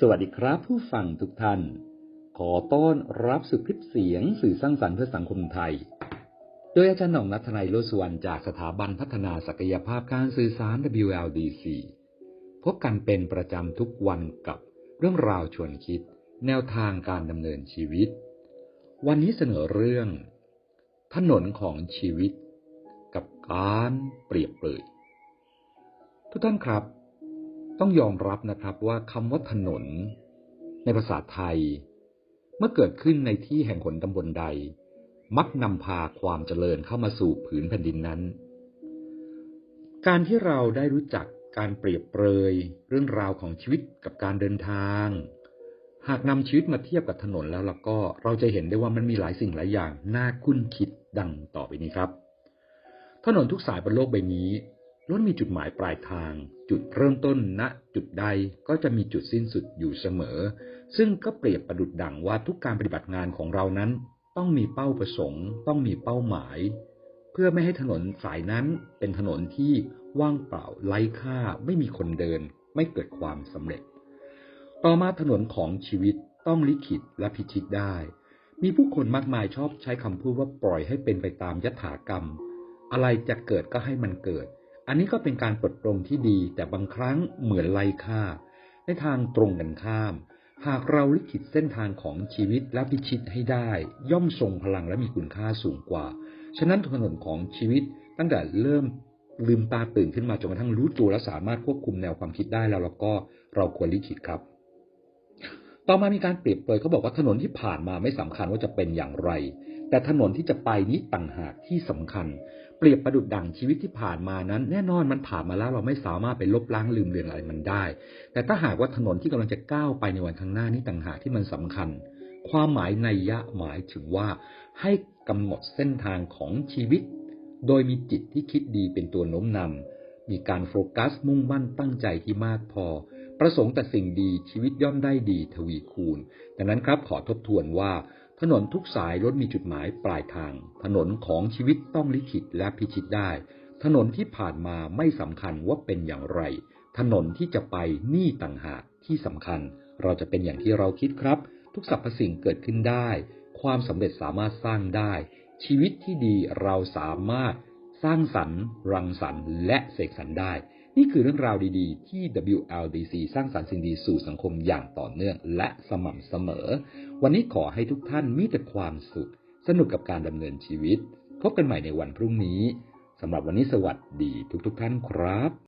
สวัสดีครับผู้ฟังทุกท่าน ขอต้อนรับสู่คลิปเสียงสื่อสร้างสรรค์เพื่อสังคมไทย โดยอาจารย์หน่องนัทนายโลสวรรณจากสถาบันพัฒนาศักยภาพการสื่อสาร WLDC พบกันเป็นประจำทุกวันกับเรื่องราวชวนคิด แนวทางการดำเนินชีวิต วันนี้เสนอเรื่อง ถนนของชีวิต กับการเปรียบเปรยทุกท่านครับ ต้องยอมรับนะครับว่าคำว่าถนน ในภาษาไทย เมื่อเกิดขึ้นในที่แห่งหนตำบลใด มักนำพาความเจริญเข้ามาสู่ผืนแผ่นดินนั้น การที่เราได้รู้จักการเปรียบเปรยเรื่องราวของชีวิตกับการเดินทาง หากนำชีวิตมาเทียบกับถนนแล้วล่ะก็เราจะเห็นได้ว่ามันมีหลายสิ่งหลายอย่างน่าคุ้นคิดดังต่อไปนี้ครับ ถนนทุกสายบนโลกใบนี้ ล้วนมีจุดหมายปลายทาง จุดเริ่มต้นณจุดใดก็จะมีจุดสิ้นสุดอยู่เสมอ ซึ่งก็เปรียบประดุดดังว่าทุกการปฏิบัติงานของเรานั้น ต้องมีเป้าประสงค์ ต้องมีเป้าหมาย เพื่อไม่ให้ถนนสายนั้นเป็นถนนที่ว่างเปล่าไร้ค่า ไม่มีคนเดิน ไม่เกิดความสำเร็จ ต่อมาถนนของชีวิตต้องลิขิตและพิชิตได้ มีผู้คนมากมายชอบใช้คำพูดว่าปล่อยให้เป็นไปตามยถากรรม อะไรจะเกิดก็ให้มันเกิด อันนี้ก็เป็นการปลดปลงที่ดี แต่บางครั้งเหมือนไร้ค่า ในทางตรงกันข้าม หากเราลิขิตเส้นทางของชีวิตและพิชิตให้ได้ ย่อมทรงพลังและมีคุณค่าสูงกว่า ฉะนั้นถนนของชีวิตตั้งแต่เริ่มลืมตาตื่นขึ้นมาจนกระทั่งรู้ตัวและสามารถควบคุมแนวความคิดได้แล้วแล้วก็เราควรลิขิตครับ ต่อมามีการเปรียบเปรยเขาบอกว่าถนนที่ผ่านมาไม่สำคัญว่าจะเป็นอย่างไร แต่ถนนที่จะไปนี้ต่างหากที่สำคัญ เปรียบประดุดดังชีวิตที่ผ่านมานั้น แน่นอนมันผ่านมาแล้วเราไม่สามารถไปลบล้างลืมเลือนอะไรมันได้ แต่ถ้าหากว่าถนนที่กำลังจะก้าวไปในวันข้างหน้านี้ต่างหากที่มันสำคัญ ความหมายในยะหมายถึงว่า ให้กำหนดเส้นทางของชีวิต โดยมีจิตที่คิดดีเป็นตัวโน้มนำมีการโฟกัสมุ่งมั่นตั้งใจที่มากพอประสงค์แต่สิ่งดีชีวิตย่อมได้ดีทวีคูณ ดังนั้นครับขอทบทวนว่า ถนนทุกสายล้วนมีจุดหมายปลายทาง ถนนของชีวิตต้องลิขิตและพิชิตได้ ถนนที่ผ่านมาไม่สำคัญว่าเป็นอย่างไร ถนนที่จะไปนี่ต่างหากที่สำคัญ เราจะเป็นอย่างที่เราคิดครับ ทุกสรรพสิ่งเกิดขึ้นได้ ความสำเร็จสามารถสร้างได้ ชีวิตที่ดีเราสามารถสร้างสรรค์ รังสรรค์ และเสกสรรได้ นี่คือเรื่องราวดีๆ ที่ WLDC สร้างสรรค์สิ่งดีสู่สังคมอย่างต่อเนื่องและสม่ำเสมอ วันนี้ขอให้ทุกท่านมีแต่ความสุข สนุกกับการดำเนินชีวิต พบกันใหม่ในวันพรุ่งนี้สำหรับวันนี้สวัสดีทุกๆทท่านครับ